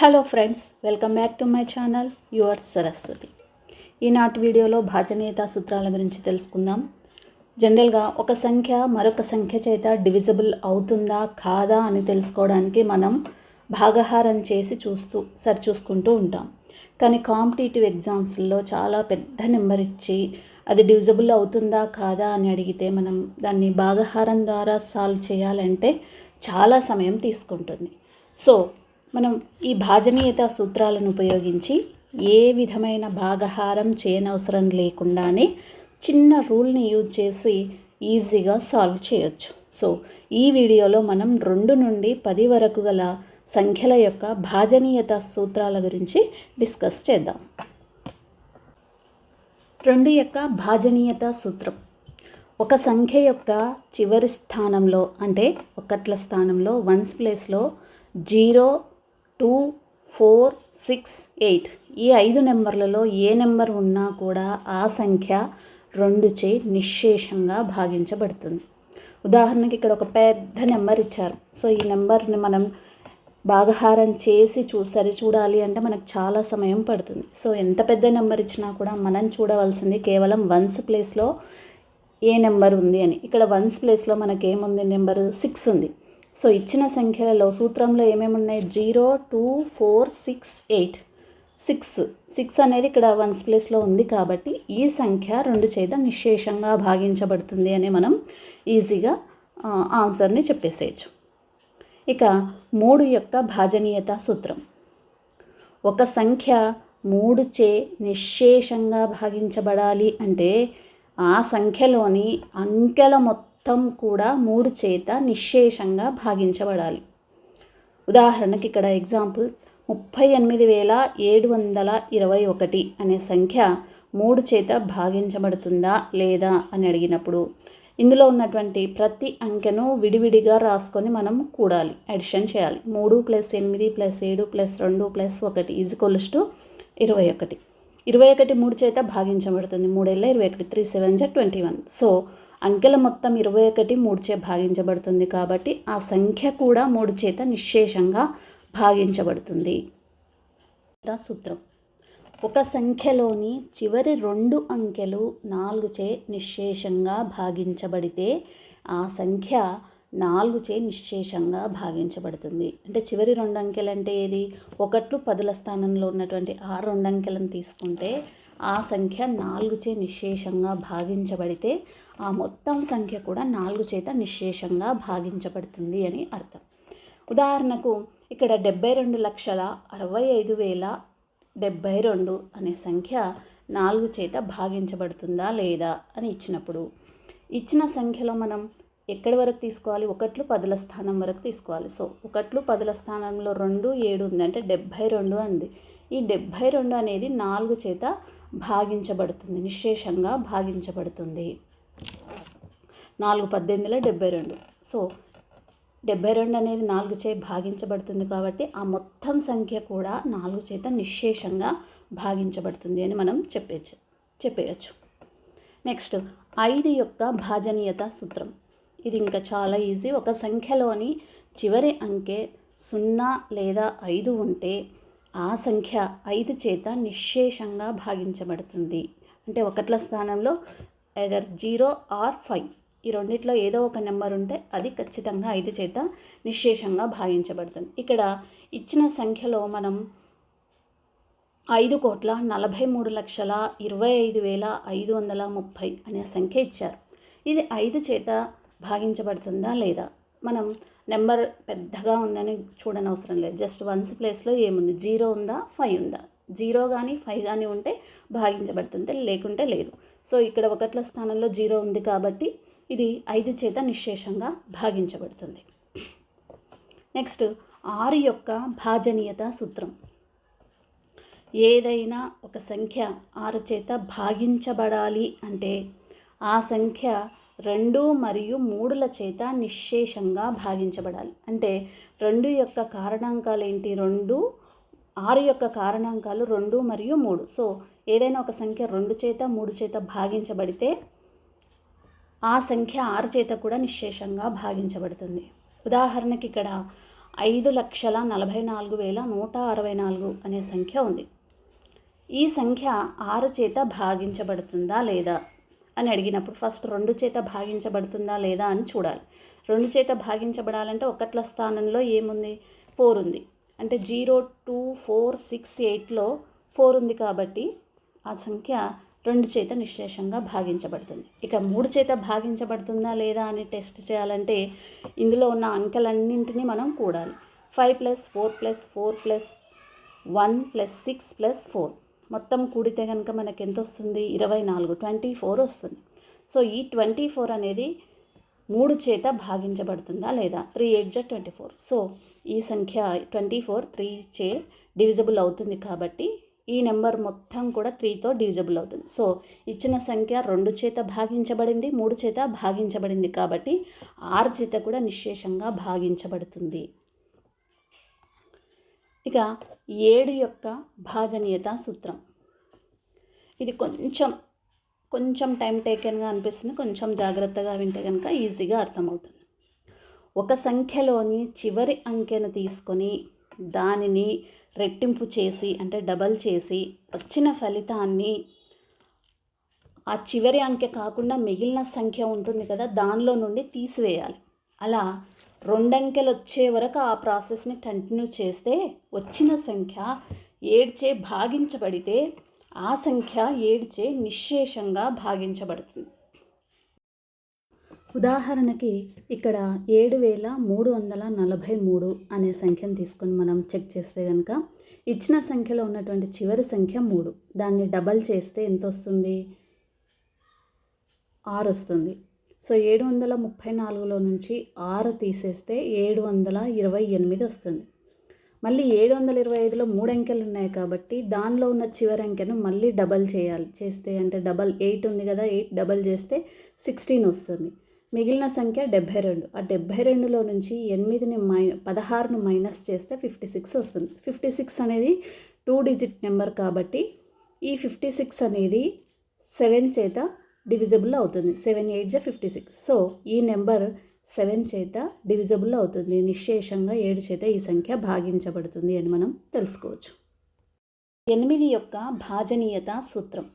Hello friends welcome back to my channel your Saraswati ఈనాటి వీడియోలో భాజనీయత సూత్రాల గురించి తెలుసుకుందాం. జనరల్గా ఒక సంఖ్య మరొక సంఖ్య చేత డివిజిబుల్ అవుతుందా కాదా అని తెలుసుకోవడానికి మనం భాగహారం చేసి చూస్తూ సరిచూసుకుంటూ ఉంటాం. కానీ కాంపిటేటివ్ ఎగ్జామ్స్లో చాలా పెద్ద నెంబర్ ఇచ్చి అది డివిజిబుల్ అవుతుందా కాదా అని అడిగితే మనం దాన్ని భాగహారం ద్వారా సాల్వ్ చేయాలంటే చాలా సమయం తీసుకుంటుంది. సో మనం ఈ భాజనీయత సూత్రాలను ఉపయోగించి ఏ విధమైన భాగహారం చేయనవసరం లేకుండానే చిన్న రూల్ని యూజ్ చేసి ఈజీగా సాల్వ్ చేయొచ్చు. సో ఈ వీడియోలో మనం రెండు నుండి పది వరకు గల సంఖ్యల యొక్క భాజనీయత సూత్రాల గురించి డిస్కస్ చేద్దాం. రెండు యొక్క భాజనీయత సూత్రం. ఒక సంఖ్య యొక్క చివరి స్థానంలో అంటే ఒకట్ల స్థానంలో వన్స్ ప్లేస్లో zero two four six eight ఈ ఐదు నెంబర్లలో ఏ నెంబర్ ఉన్నా కూడా ఆ సంఖ్య రెండు చే నిశ్శేషంగా భాగించబడుతుంది. ఉదాహరణకి ఇక్కడ ఒక పెద్ద నెంబర్ ఇచ్చారు. సో ఈ నెంబర్ని మనం భాగహారం చేసి చూ సరి చూడాలి అంటే మనకు చాలా సమయం పడుతుంది. సో ఎంత పెద్ద నెంబర్ ఇచ్చినా కూడా మనం చూడవలసింది కేవలం వన్స్ ప్లేస్లో ఏ నెంబర్ ఉంది అని. ఇక్కడ వన్స్ ప్లేస్లో మనకేముంది? నెంబర్ సిక్స్ ఉంది. సో ఇచ్చిన సంఖ్యలలో సూత్రంలో ఏమేమి ఉన్నాయి? Zero two four six eight. Six. Six అనేది ఇక్కడ వన్స్ ప్లేస్లో ఉంది కాబట్టి ఈ సంఖ్య రెండు చేత నిశేషంగా భాగించబడుతుంది అని మనం ఈజీగా ఆన్సర్ని చెప్పేసేయచ్చు. ఇక మూడు యొక్క భాజనీయత సూత్రం. ఒక సంఖ్య మూడు చే నిశేషంగా భాగించబడాలి అంటే ఆ సంఖ్యలోని అంకెల మొత్తం మొత్తం కూడా మూడు చేత నిశ్శేషంగా భాగించబడాలి. ఉదాహరణకి ఇక్కడ ఎగ్జాంపుల్ ముప్పై ఎనిమిది వేల ఏడు వందల ఇరవై ఒకటి అనే సంఖ్య మూడు చేత భాగించబడుతుందా లేదా అని అడిగినప్పుడు ఇందులో ఉన్నటువంటి ప్రతి అంకెను విడివిడిగా రాసుకొని మనం కూడాలి అడిషన్ చేయాలి. మూడు ప్లస్ ఎనిమిది ప్లస్ ఏడు ప్లస్ రెండు ప్లస్ ఒకటి ఈజ్ టు ఇరవై ఒకటి. ఇరవై ఒకటి మూడు చేత భాగించబడుతుంది. మూడేళ్ళ ఇరవై ఒకటి త్రీ సెవెన్ జా ట్వంటీ వన్. సో అంకెల మొత్తం ఇరవై ఒకటి మూడు చే భాగించబడుతుంది కాబట్టి ఆ సంఖ్య కూడా మూడు చేత నిశ్శేషంగా భాగించబడుతుంది. సూత్రం. ఒక సంఖ్యలోని చివరి రెండు అంకెలు నాలుగు చే నిశ్శేషంగా భాగించబడితే ఆ సంఖ్య నాలుగు చే నిశ్శేషంగా భాగించబడుతుంది. అంటే చివరి రెండు అంకెలు అంటే ఏది? ఒకట్లు పదుల స్థానంలో ఉన్నటువంటి ఆ రెండు అంకెలను తీసుకుంటే ఆ సంఖ్య నాలుగు చే నిశ్శేషంగా భాగించబడితే ఆ మొత్తం సంఖ్య కూడా నాలుగు చేత నిశ్శేషంగా భాగించబడుతుంది అని అర్థం. ఉదాహరణకు ఇక్కడ డెబ్బై రెండు లక్షల అరవై ఐదు వేల డెబ్బై రెండు అనే సంఖ్య నాలుగు చేత భాగించబడుతుందా లేదా అని ఇచ్చినప్పుడు ఇచ్చిన సంఖ్యలో మనం ఎక్కడి వరకు తీసుకోవాలి? ఒకట్లు పదుల స్థానం వరకు తీసుకోవాలి. సో ఒకట్లు పదుల స్థానంలో రెండు ఏడు ఉంది అంటే డెబ్భై రెండు అంది. ఈ డెబ్భై రెండు అనేది నాలుగు చేత భాగించబడుతుంది నిశ్శేషంగా భాగించబడుతుంది. నాలుగు పద్దెనిమిదిలో డెబ్బై రెండు. సో డెబ్బై రెండు అనేది నాలుగు చే భాగించబడుతుంది కాబట్టి ఆ మొత్తం సంఖ్య కూడా నాలుగు చేత నిశ్శేషంగా భాగించబడుతుంది అని మనం చెప్పేచ్చు చెప్పేయచ్చు. నెక్స్ట్ ఐదు యొక్క భాజనీయత సూత్రం. ఇది ఇంకా చాలా ఈజీ. ఒక సంఖ్యలోని చివరి అంకె సున్నా లేదా ఐదు ఉంటే ఆ సంఖ్య ఐదు చేత నిశ్శేషంగా భాగించబడుతుంది. అంటే ఒకట్ల స్థానంలో ఎదర్ జీరో ఆర్ ఫైవ్. ఈ రెండిట్లో ఏదో ఒక నెంబర్ ఉంటే అది ఖచ్చితంగా ఐదు చేత నిశ్శేషంగా భావించబడుతుంది. ఇక్కడ ఇచ్చిన సంఖ్యలో మనం ఐదు కోట్ల నలభై మూడు లక్షల ఇరవై ఐదు వేల ఐదు వందల ముప్పై అనే సంఖ్య ఇచ్చారు. ఇది ఐదు చేత భాగించబడుతుందా లేదా? మనం నెంబర్ పెద్దగా ఉందని చూడనవసరం లేదు. జస్ట్ వన్స్ ప్లేస్లో ఏముంది? జీరో ఉందా? ఫైవ్ ఉందా? జీరో కానీ ఫైవ్ కానీ ఉంటే భాగించబడుతుంది లేకుంటే లేదు. సో ఇక్కడ ఒకట్ల స్థానంలో జీరో ఉంది కాబట్టి ఇది ఐదు చేత నిశ్శేషంగా భాగించబడుతుంది. నెక్స్ట్ ఆరు యొక్క భాజనీయత సూత్రం. ఏదైనా ఒక సంఖ్య ఆరు చేత భాగించబడాలి అంటే ఆ సంఖ్య రెండు మరియు మూడుల చేత నిశ్శేషంగా భాగించబడాలి. అంటే రెండు యొక్క కారణాంకాలు ఏంటి? రెండు ఆరు యొక్క కారణాంకాలు రెండు మరియు మూడు. సో ఏదైనా ఒక సంఖ్య రెండు చేత మూడు చేత భాగించబడితే ఆ సంఖ్య ఆరు చేత కూడా నిశ్శేషంగా భాగించబడుతుంది. ఉదాహరణకి ఇక్కడ ఐదు లక్షల నలభై నాలుగు వేల నూట అరవై నాలుగు అనే సంఖ్య ఉంది. ఈ సంఖ్య ఆరు చేత భాగించబడుతుందా లేదా అని అడిగినప్పుడు ఫస్ట్ రెండు చేత భాగించబడుతుందా లేదా అని చూడాలి. రెండు చేత భాగించబడాలంటే ఒకట్ల స్థానంలో ఏముంది? ఫోర్ ఉంది. అంటే జీరో టూ ఫోర్ సిక్స్ ఎయిట్లో ఫోర్ ఉంది కాబట్టి ఆ సంఖ్య రెండు చేత నిశ్శేషంగా భాగించబడుతుంది. ఇక మూడు చేత భాగించబడుతుందా లేదా అని టెస్ట్ చేయాలంటే ఇందులో ఉన్న అంకెలన్నింటినీ మనం కూడాలి. Five plus four plus four plus one plus six plus four. మొత్తం కూడితే కనుక మనకు ఎంత వస్తుంది? ఇరవై నాలుగు. ట్వంటీ ఫోర్ వస్తుంది. సో ఈ ట్వంటీ ఫోర్ అనేది మూడు చేత భాగించబడుతుందా లేదా? త్రీ ఎయిట్ జా ట్వంటీ ఫోర్. సో ఈ సంఖ్య ట్వంటీ ఫోర్ త్రీ చే డివిజిబుల్ అవుతుంది కాబట్టి ఈ నెంబర్ మొత్తం కూడా త్రీతో డివిజిబుల్ అవుతుంది. సో ఇచ్చిన సంఖ్య రెండు చేత భాగించబడింది మూడు చేత భాగించబడింది కాబట్టి ఆరు చేత కూడా నిశ్శేషంగా భాగించబడుతుంది. ఇక ఏడు యొక్క భాజనీయత సూత్రం. ఇది కొంచెం కొంచెం టైం టేకెన్గా అనిపిస్తుంది కొంచెం జాగ్రత్తగా వింటే కనుక ఈజీగా అర్థమవుతుంది. ఒక సంఖ్యలోని చివరి అంకెను తీసుకొని దానిని రెట్టింపు చేసి అంటే డబల్ చేసి వచ్చిన ఫలితాన్ని ఆ చివరి అంకె కాకుండా మిగిలిన సంఖ్య ఉంటుంది కదా దానిలో నుండి తీసివేయాలి. అలా రెండంకెలు వచ్చే వరకు ఆ ప్రాసెస్ని కంటిన్యూ చేస్తే వచ్చిన సంఖ్య ఏడ్చే భాగించబడితే ఆ సంఖ్య ఏడ్చే నిశ్శేషంగా భాగించబడుతుంది. ఉదాహరణకి ఇక్కడ ఏడు వేల మూడు వందల నలభై మూడు అనే సంఖ్యను తీసుకొని మనం చెక్ చేస్తే కనుక ఇచ్చిన సంఖ్యలో ఉన్నటువంటి చివరి సంఖ్య మూడు. దాన్ని డబల్ చేస్తే ఎంత వస్తుంది? ఆరు వస్తుంది. సో ఏడు వందల ముప్పై నాలుగులో నుంచి ఆరు తీసేస్తే ఏడు వందల ఇరవై ఎనిమిది వస్తుంది. మళ్ళీ ఏడు వందల ఇరవై ఐదులో మూడు అంకెలు ఉన్నాయి కాబట్టి దానిలో ఉన్న చివరి అంకెను మళ్ళీ డబల్ చేయాలి. చేస్తే అంటే డబల్ ఎయిట్ ఉంది కదా ఎయిట్ డబల్ చేస్తే సిక్స్టీన్ వస్తుంది. మిగిలిన సంఖ్య డెబ్భై రెండు. ఆ డెబ్భై రెండులో నుంచి ఎనిమిదిని మై పదహారును మైనస్ చేస్తే ఫిఫ్టీ సిక్స్ వస్తుంది. ఫిఫ్టీ సిక్స్ అనేది టూ డిజిట్ నెంబర్ కాబట్టి ఈ ఫిఫ్టీ సిక్స్ అనేది సెవెన్ చేత డివిజిబుల్ అవుతుంది. సెవెన్ ఎయిట్ జా ఫిఫ్టీ సిక్స్. సో ఈ నెంబర్ సెవెన్ చేత డివిజిబుల్ అవుతుంది. నిశ్శేషంగా ఏడు చేత ఈ సంఖ్య భాగించబడుతుంది అని మనం తెలుసుకోవచ్చు. ఎనిమిది యొక్క భాజనీయత సూత్రం.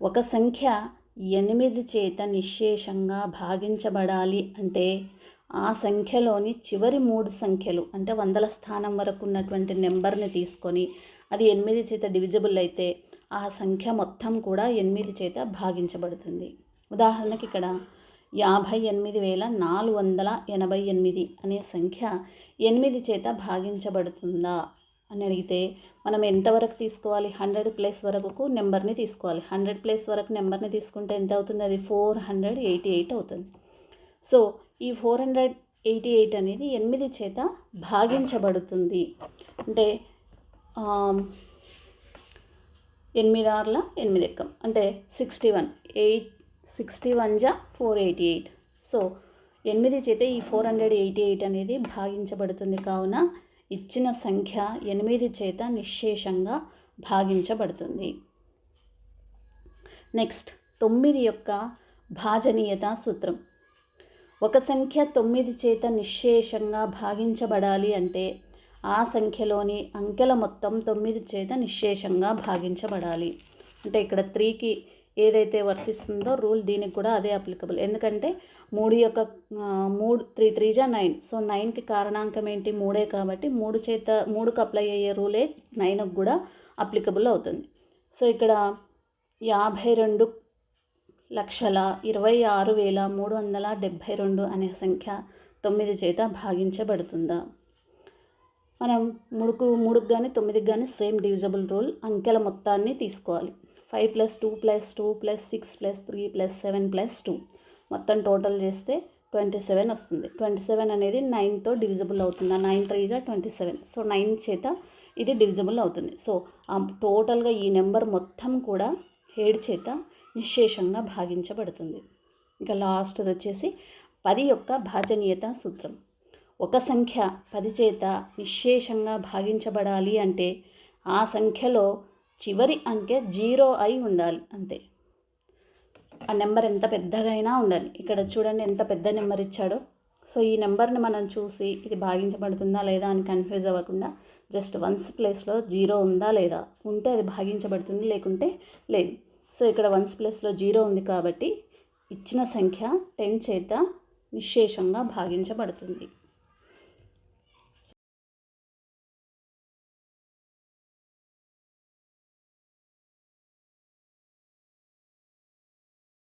ఒక సంఖ్య ఎనిమిది చేత నిశ్శేషంగా భాగించబడాలి అంటే ఆ సంఖ్యలోని చివరి మూడు సంఖ్యలు అంటే వందల స్థానం వరకు ఉన్నటువంటి నెంబర్ని తీసుకొని అది ఎనిమిది చేత డివిజిబుల్ అయితే ఆ సంఖ్య మొత్తం కూడా ఎనిమిది చేత భాగించబడుతుంది. ఉదాహరణకి ఇక్కడ యాభై ఎనిమిది వేల నాలుగు వందల ఎనభై ఎనిమిది అనే సంఖ్య ఎనిమిది చేత భాగించబడుతుందా? అని అడిగితే మనం ఎంతవరకు తీసుకోవాలి? హండ్రెడ్ ప్లేస్ వరకు నెంబర్ని తీసుకోవాలి. హండ్రెడ్ ప్లేస్ వరకు నెంబర్ని తీసుకుంటే ఎంత అవుతుంది? అది ఫోర్ హండ్రెడ్ ఎయిటీ ఎయిట్ అవుతుంది. సో ఈ ఫోర్ హండ్రెడ్ ఎయిటీ ఎయిట్ అనేది ఎనిమిది చేత భాగించబడుతుంది. అంటే ఎనిమిది ఆరుల ఎనిమిది ఎక్కం అంటే sixty one eight sixty one జా ఫోర్ ఎయిటీ ఎయిట్. సో ఎనిమిది చేత ఈ ఫోర్ హండ్రెడ్ ఎయిటీ ఎయిట్ అనేది భాగించబడుతుంది. కావున ఇచ్చిన సంఖ్య ఎనిమిది చేత నిశ్శేషంగా భాగించబడుతుంది. నెక్స్ట్ తొమ్మిది యొక్క భాజనీయత సూత్రం. ఒక సంఖ్య తొమ్మిది చేత నిశ్శేషంగా భాగించబడాలి అంటే ఆ సంఖ్యలోని అంకెల మొత్తం తొమ్మిది చేత నిశ్శేషంగా భాగించబడాలి. అంటే ఇక్కడ త్రీకి ఏదైతే వర్తిస్తుందో రూల్ దీనికి కూడా అదే అప్లికబుల్. ఎందుకంటే మూడు యొక్క మూడు త్రీ త్రీ జా నైన్. సో నైన్కి కారణాంకం ఏంటి? మూడే కాబట్టి మూడు చేత మూడుకు అప్లై అయ్యే రూలే నైన్కి కూడా అప్లికబుల్ అవుతుంది. సో ఇక్కడ యాభై రెండు లక్షల ఇరవై ఆరు వేల మూడు వందల డెబ్భై రెండు అనే సంఖ్య తొమ్మిది చేత భాగించబడుతుందా? మనం మూడుకు మూడుకు కానీ తొమ్మిదికి కానీ సేమ్ డివిజబుల్ రూల్ అంకెల మొత్తాన్ని తీసుకోవాలి. Five plus two plus two plus six plus three plus seven plus two మొత్తం టోటల్ చేస్తే ట్వంటీ సెవెన్ వస్తుంది. ట్వంటీ సెవెన్ అనేది నైన్తో డివిజిబుల్ అవుతుంది? ఆ నైన్ త్రీ జా ట్వంటీ సెవెన్ సో నైన్ చేత ఇది డివిజిబుల్ అవుతుంది. సో ఆ టోటల్గా ఈ నెంబర్ మొత్తం కూడా ఏడు చేత నిశ్శేషంగా భాగించబడుతుంది. ఇంకా లాస్ట్ వచ్చేసి పది యొక్క భాజనీయత సూత్రం. ఒక సంఖ్య పది చేత నిశ్శేషంగా భాగించబడాలి అంటే ఆ సంఖ్యలో చివరి అంకె జీరో అయి ఉండాలి అంతే. ఆ నెంబర్ ఎంత పెద్దగైనా ఉండాలి. ఇక్కడ చూడండి ఎంత పెద్ద నెంబర్ ఇచ్చాడో. సో ఈ నెంబర్ని మనం చూసి ఇది భాగించబడుతుందా లేదా అని కన్ఫ్యూజ్ అవ్వకుండా జస్ట్ వన్స్ ప్లేస్లో జీరో ఉందా లేదా ఉంటే అది భాగించబడుతుంది లేకుంటే లేదు. సో ఇక్కడ వన్స్ ప్లేస్లో జీరో ఉంది కాబట్టి ఇచ్చిన సంఖ్య టెన్ చేత నిశేషంగా భాగించబడుతుంది.